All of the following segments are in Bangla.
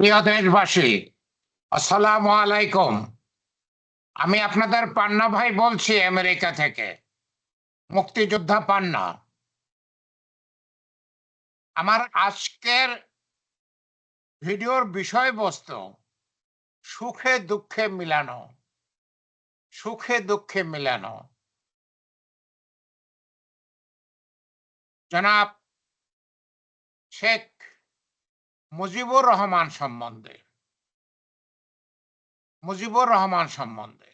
প্রিয় দেশবাসী আসসালামু আলাইকুম। আমি আপনাদের পান্না ভাই বলছি আমেরিকা থেকে। মুক্তিযোদ্ধা পান্না। আমার আজকের ভিডিওর বিষয়বস্তু, সুখে দুঃখে মিলানো। সুখে দুঃখে মিলানো। জনাব শেখ মুজিবুর রহমান সম্বন্ধে। মুজিবুর রহমান সম্বন্ধে।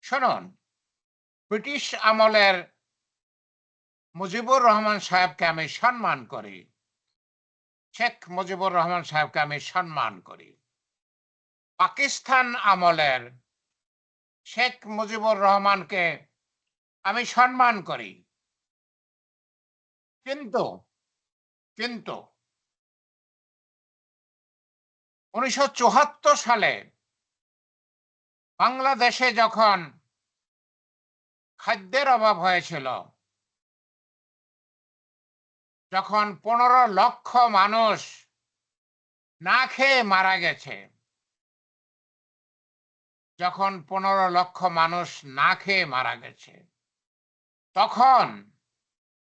শুনুন, ব্রিটিশ আমলের মুজিবুর রহমান সাহেবকে আমি সম্মান করি। শেখ মুজিবুর রহমান সাহেবকে আমি সম্মান করি। পাকিস্তান আমলের শেখ মুজিবুর রহমানকে আমি সম্মান করি। কিন্তু কিন্তু উনিশশো চুয়াত্তর সালে বাংলাদেশে যখন খাদ্যের অভাব হয়েছিল, যখন পনেরো লক্ষ মানুষ না খেয়ে মারা গেছে, যখন পনেরো লক্ষ মানুষ না খেয়ে মারা গেছে, তখন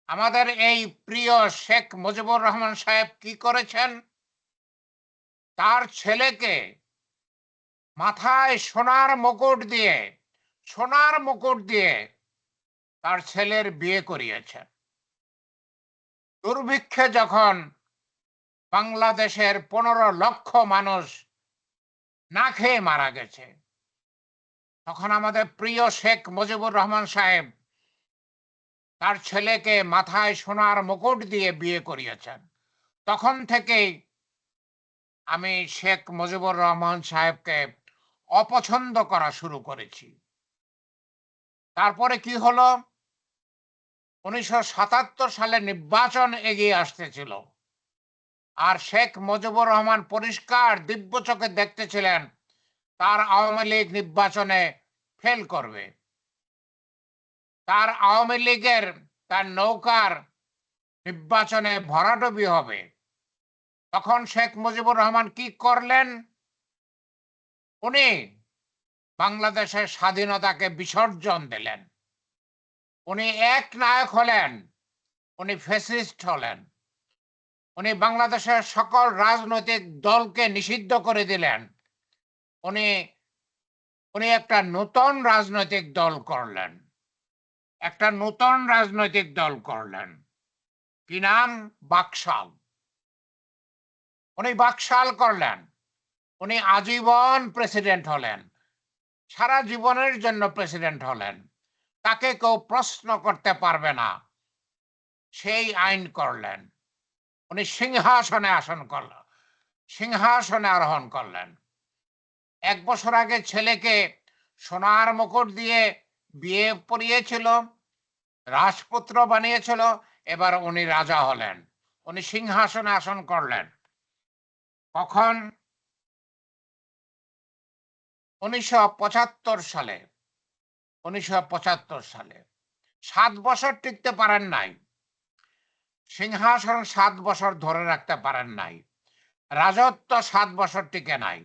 আমাদের এই প্রিয় শেখ মুজিবুর রহমান সাহেব কি করেছেন? তার ছেলেকে মাথায় সোনার মুকুট দিয়ে, সোনার মুকুট দিয়ে তার ছেলের বিয়ে করিয়েছেন দুর্ভিক্ষে যখন বাংলাদেশের পনেরো লক্ষ মানুষ না খেয়ে মারা গেছে, তখন আমাদের প্রিয় শেখ মুজিবুর রহমান সাহেব তার ছেলেকে মাথায় সোনার মুকুট দিয়ে বিয়ে করিয়েছেন। তখন থেকেই আমি শেখ মুজিবুর রহমান সাহেবকে অপছন্দ করা শুরু করেছি। তারপরে কি হলো? উনিশশো সাতাত্তর সালে নির্বাচন এগিয়ে আসতেছিল। আর শেখ মুজিবুর রহমান পরিষ্কার দিব্য চোখে দেখতেছিলেন তার আওয়ামী লীগ নির্বাচনে ফেল করবে। তার আওয়ামী লীগের তার নৌকার নির্বাচনে ভরাডবি হবে। তখন শেখ মুজিবুর রহমান কি করলেন? উনি বাংলাদেশের স্বাধীনতাকে বিসর্জন দিলেন। উনি এক নায়ক হলেন, উনি ফেসিস্ট হলেন, উনি বাংলাদেশের সকল রাজনৈতিক দলকে নিষিদ্ধ করে দিলেন, উনি উনি একটা নতুন রাজনৈতিক দল করলেন, একটা নতুন রাজনৈতিক দল করলেন। কি নাম? বাকশাল। উনি বাকশাল করলেন। উনি আজীবন প্রেসিডেন্ট হলেন। সারা জীবনের জন্য প্রেসিডেন্ট হলেন। তাকে কেউ প্রশ্ন করতে পারবে না। সেই আইন করলেন। উনি সিংহাসনে আসন করলেন সিংহাসনে আরোহণ করলেন। এক বছর আগে ছেলেকে সোনার মুকুট দিয়ে বিয়ে পড়িয়েছিল, রাজপুত্র বানিয়েছিল, এবার উনি রাজা হলেন। উনি সিংহাসনে আসন করলেন। কখন উনিশশো সালে, উনিশশো পঁচাত্তর সালে, সাত বছর টিকতে পারেন নাই। সিংহাসন সাত বছর ধরে রাখতে পারেন নাই। রাজত্ব সাত বছর টিকে নাই।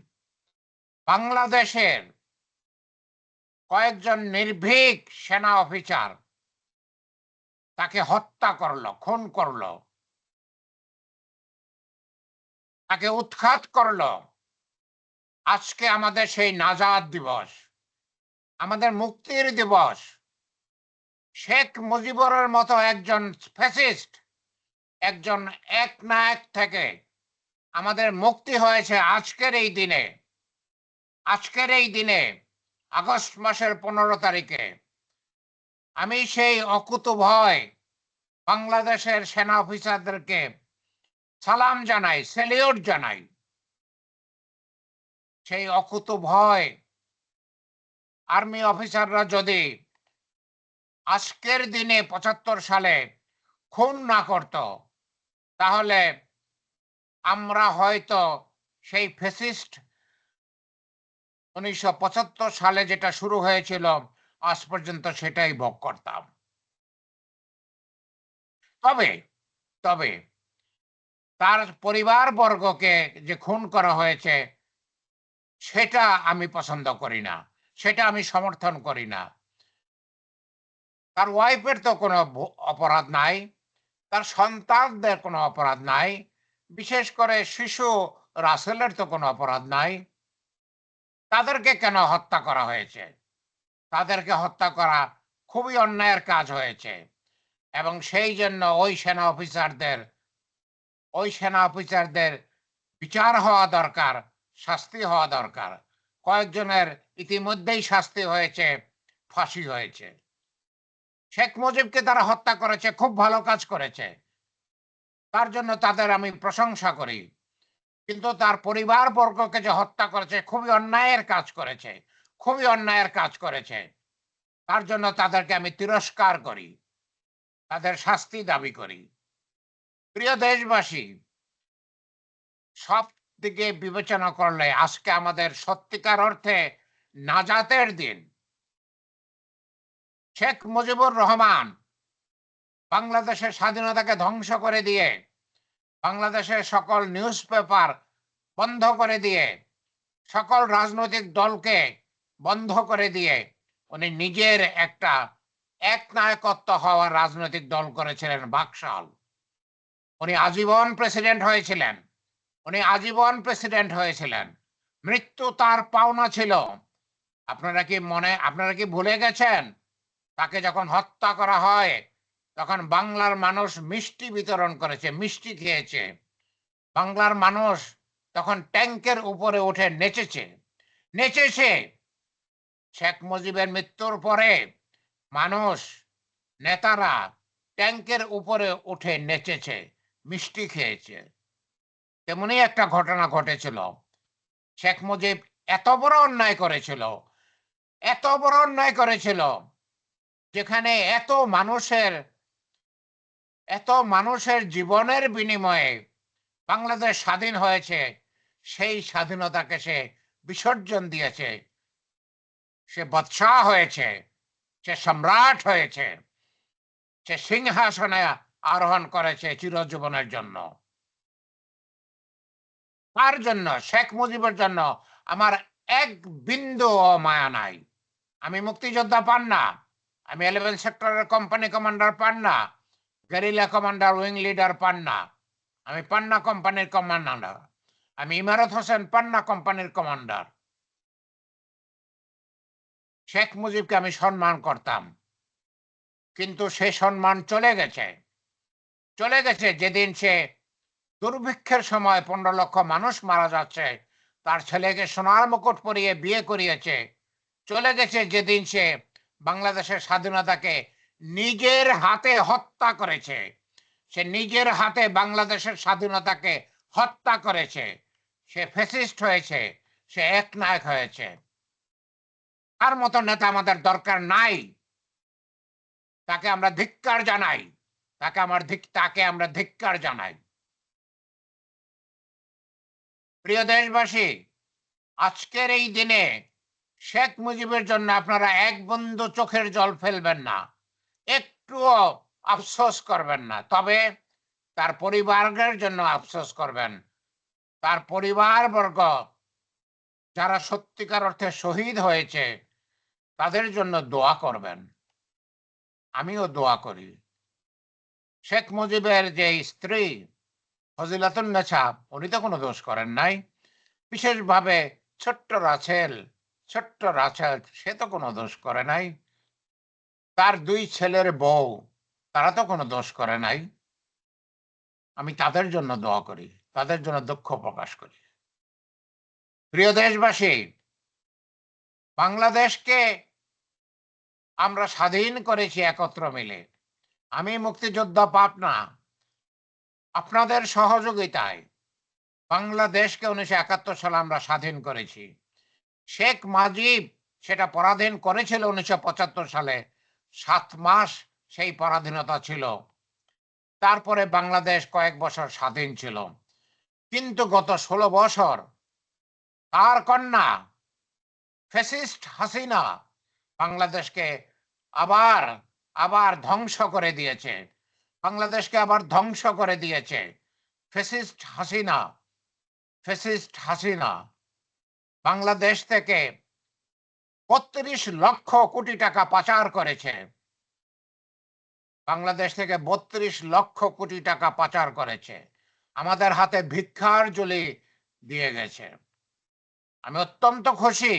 বাংলাদেশের কয়েকজন নির্ভীক সেনা অফিসার তাকে হত্যা করল, খুন করল। তাকে উৎখাত করল আজকে আমাদের সেই নাজাদ দিবস, আমাদের মুক্তির দিবস। শেখ মুজিবুরের মতো একজন ফ্যাসিস্ট, একজন এক নায়ক থেকে আমাদের মুক্তি হয়েছে আজকের এই দিনে। আজকের এই দিনে, আগস্ট মাসের পনেরো তারিখে আমি সেই অকুত ভয় বাংলাদেশের সেনা অফিসারদেরকে সালাম জানাই, সেলিউট জানাই। সেই অকুত ভয় আর্মি অফিসাররা যদি আজকের দিনে পঁচাত্তর সালে খুন না করত, তাহলে আমরা হয়তো সেই ফেসিস্ট উনিশশো পঁচাত্তর সালে যেটা শুরু হয়েছিল, আজ পর্যন্ত সেটাই ভোগ করতাম। তবে তবে তার পরিবার বর্গকে যে খুন করা হয়েছে, সেটা আমি পছন্দ করি না, সেটা আমি সমর্থন করি না। তার ওয়াইফের তো কোনো অপরাধ নাই, তার সন্তানদের কোনো অপরাধ নাই, বিশেষ করে শিশু রাসেলের তো কোনো অপরাধ নাই। তাদেরকে কেন হত্যা করা হয়েছে? তাদেরকে হত্যা করা খুবই অন্যায়ের কাজ হয়েছে এবং সেই জন্য ওই সেনা অফিসারদের ওই সেনা অফিসারদের বিচার হওয়া দরকার, শাস্তি হওয়া দরকার। কয়েকজনের ইতিমধ্যেই শাস্তি হয়েছে, ফাঁসি হয়েছে। শেখ মুজিবকে তারা হত্যা করেছে, খুব ভালো কাজ করেছে। তার জন্য তাদের আমি প্রশংসা করি। কিন্তু তার পরিবার বর্গকে যে হত্যা করেছে, খুবই অন্যায়ের কাজ করেছে, খুবই অন্যায়ের কাজ করেছে। তার জন্য তাদেরকে আমি তিরস্কার করি, তাদের শাস্তি দাবি করি। প্রিয় দেশবাসী সব দিকে বিবেচনা করলে আজকে আমাদের সত্যিকার অর্থে নাজাতের দিন। শেখ মুজিবুর রহমান বাংলাদেশের স্বাধীনতাকে ধ্বংস করে দিয়ে, বাংলাদেশের সকল নিউজ পেপার বন্ধ করে দিয়ে, সকল রাজনৈতিক দলকে বন্ধ করে দিয়ে উনি নিজের একটা এক নায়কত্ব হওয়ার রাজনৈতিক দল করেছিলেন বাকশাল। উনি আজীবন প্রেসিডেন্ট হয়েছিলেন। উনি আজীবন প্রেসিডেন্ট হয়েছিলেন। মৃত্যু তার পাওনা ছিল। আপনারা কি মনে, আপনারা কি ভুলে গেছেন? তাকে যখন হত্যা করা হয়, তখন বাংলার মানুষ মিষ্টি বিতরণ করেছে, মিষ্টি খেয়েছে। বাংলার মানুষ তখন ট্যাঙ্কের উপরে উঠে নেচেছে। নেচেছে। শেখ মুজিবের মৃত্যুর পরে মানুষ, নেতারা ট্যাঙ্কের উপরে উঠে নেচেছে। মিষ্টি খেয়েছে। তেমনি একটা ঘটনা ঘটেছিল। শেখ মুজিব এত বড় অন্যায় করেছিল, এত বড় অন্যায় করেছিল, যেখানে এত মানুষের এত মানুষের জীবনের বিনিময়ে বাংলাদেশ স্বাধীন হয়েছে, সেই স্বাধীনতাকে সে বিসর্জন দিয়েছে। সে বাদশাহ হয়েছে, সে সম্রাট হয়েছে, সে সিংহাসনে আরোহণ করেছে চিরজীবনের জন্য। তার জন্য? শেখ মুজিবের জন্য। আমার এক বিন্দু মায়া নাই। আমি মুক্তিযোদ্ধা পান না। আমি ইলেভেন সেক্টরের কোম্পানি কমান্ডার পান না। গেরিলা কমান্ডার উইং লিডার পান না। আমি পান্না কোম্পানির কমান্ডার আমি ইমারত হোসেন পান্না কোম্পানির কমান্ডার শেখ মুজিবকে আমি সম্মান করতাম। কিন্তু সে সম্মান চলে গেছে। চলে গেছে যেদিন সে দুর্ভিক্ষের সময় পনেরো লক্ষ মানুষ মারা যাচ্ছে, তার ছেলেকে সোনার মুকুট পরিয়ে বিয়ে করিয়েছে। চলে গেছে যেদিন সে বাংলাদেশের স্বাধীনতাকে নিজের হাতে হত্যা করেছে। সে নিজের হাতে বাংলাদেশের স্বাধীনতাকে হত্যা করেছে। সে ফেসিস্ট হয়েছে, সে এক নায়ক হয়েছে। তার মতো নেতা আমাদের দরকার নাই। তাকে আমরা ধিক্কার জানাই। তাকে আমার তাকে আমরা ধিক্কার জানাই। প্রিয় দেশবাসী, আজকের এই দিনে শেখ মুজিবের জন্য আপনারা এক বন্ধু চোখের জল ফেলবেন না, একটুও আফসোস করবেন না, তবে তার পরিবারের জন্য আফসোস করবেন। তার পরিবার বর্গ যারা সত্যিকার অর্থে শহীদ হয়েছে, তাদের জন্য দোয়া করবেন। আমিও দোয়া করি। শেখ মুজিবের যে স্ত্রী ফজিলাতুন্নেছা উনি তো কোনো দোষ করেন নাই। বিশেষভাবে ছোট্ট রাছেল ছোট্ট রাছেল সে তো কোনো দোষ করে নাই। তার দুই ছেলের বউ, তারা তো কোনো দোষ করে নাই। আমি তাদের জন্য দোয়া করি, তাদের জন্য দুঃখ প্রকাশ করি। প্রিয় দেশবাসী, বাংলাদেশকে আমরা স্বাধীন করেছি একত্র মিলে। আমি মুক্তিযোদ্ধা পাপনা আপনাদের সহযোগিতায় বাংলাদেশকে উনিশশো একাত্তর সালে আমরা স্বাধীন করেছি। শেখ মাজিব সেটা পরাধীন করেছিল উনিশশো পঁচাত্তর সালে। সাত মাস সেই পরাধীনতা ছিল। তারপরে বাংলাদেশ কয়েক বছর স্বাধীন ছিল। কিন্তু গত ষোলো বছর তার কন্যা ফেসিস্ট হাসিনা বাংলাদেশকে আবার আবার ধ্বংস করে দিয়েছে। বাংলাদেশকে আবার ধ্বংস করে দিয়েছে। ফেসিস্ট হাসিনা ফেসিস্ট হাসিনা, বাংলাদেশ থেকে বত্রিশ লক্ষ কোটি টাকা পাচার করেছে। বাংলাদেশ থেকে বত্রিশ লক্ষ কোটি টাকা পাচার করেছে। আমাদের হাতে ভিক্ষার জলি দিয়ে গেছে। আমি অত্যন্ত খুশি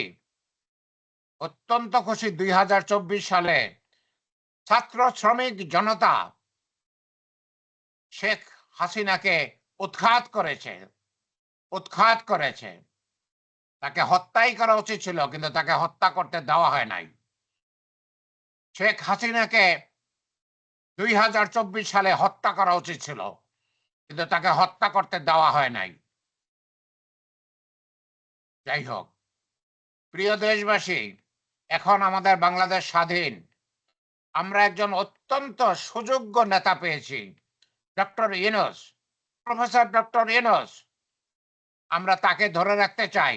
অত্যন্ত খুশি দুই হাজার চব্বিশ সালে ছাত্র শ্রমিক জনতা শেখ হাসিনাকে উৎখাত করেছে উৎখাত করেছে। তাকে হত্যাই করা উচিত ছিল, কিন্তু তাকে হত্যা করতে দেওয়া হয় নাই। শেখ হাসিনাকে দুই হাজার চব্বিশ সালে হত্যা করা উচিত ছিল, কিন্তু তাকে হত্যা করতে দেওয়া হয় নাই। যাই হোক, প্রিয় দেশবাসী, এখন আমাদের বাংলাদেশ স্বাধীন। আমরা একজন অত্যন্ত সুযোগ্য নেতা পেয়েছি। Doctor Yunus professor doctor Yunus আমরা তাকে ধরে রাখতে চাই।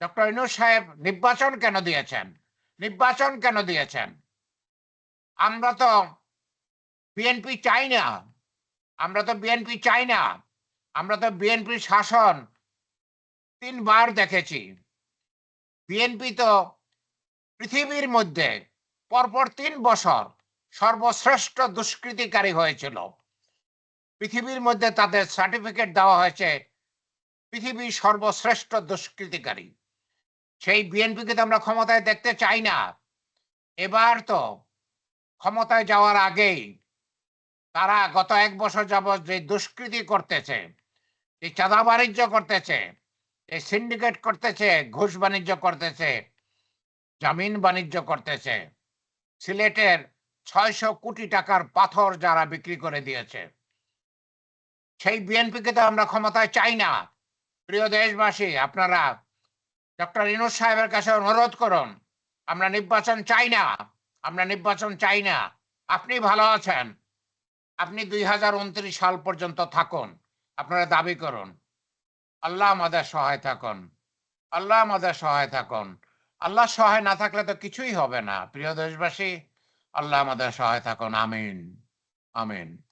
ডক্টর ইনুস সাহেব নির্বাচন কেন দিয়েছেন? নির্বাচন কেন দিয়েছেন? আমরা তো বিএনপি চাই না। আমরা তো বিএনপি চাই না। আমরা তো বিএনপি শাসন তিনবার দেখেছি। বিএনপি তো পৃথিবীর মধ্যে পরপর তিন বছর সর্বশ্রেষ্ঠ দুষ্কৃতিকারী হয়েছিল। পৃথিবীর মধ্যে তাদের সার্টিফিকেট দেওয়া হয়েছে পৃথিবীর সর্বশ্রেষ্ঠ দুষ্কৃতিকারী। সেই বিএনপিকে তো আমরা ক্ষমতায় দেখতে চাই না। এবার তো ক্ষমতায় যাওয়ার আগেই তারা গত এক বছর যাবৎ যে দুষ্কৃতি করতেছে এই চাঁদা বাণিজ্য করতেছে এই সিন্ডিকেট করতেছে, ঘুষ বাণিজ্য করতেছে, জামিন বাণিজ্য করতেছে সিলেটের ছয়শো কোটি টাকার পাথর যারা বিক্রি করে দিয়েছে, সেই বিএনপিকে তো আমরা ক্ষমতায় চাই না। প্রিয় দেশবাসী, আপনারা ডক্টর ইনুস সাহেবের কাছে অনুরোধ করুন, আমরা নির্বাচন চাই না, আমরা নির্বাচন চাই না। আপনি ভালো আছেন, আপনি দুই হাজার উনত্রিশ সাল পর্যন্ত থাকুন, আপনারা দাবি করুন। আল্লাহ আমাদের সহায় থাকুন, আল্লাহ আমাদের সহায় থাকুন। আল্লাহ সহায় না থাকলে তো কিছুই হবে না। প্রিয় দেশবাসী, আল্লাহ আমাদের সহায় থাকুন। আমিন। আমিন।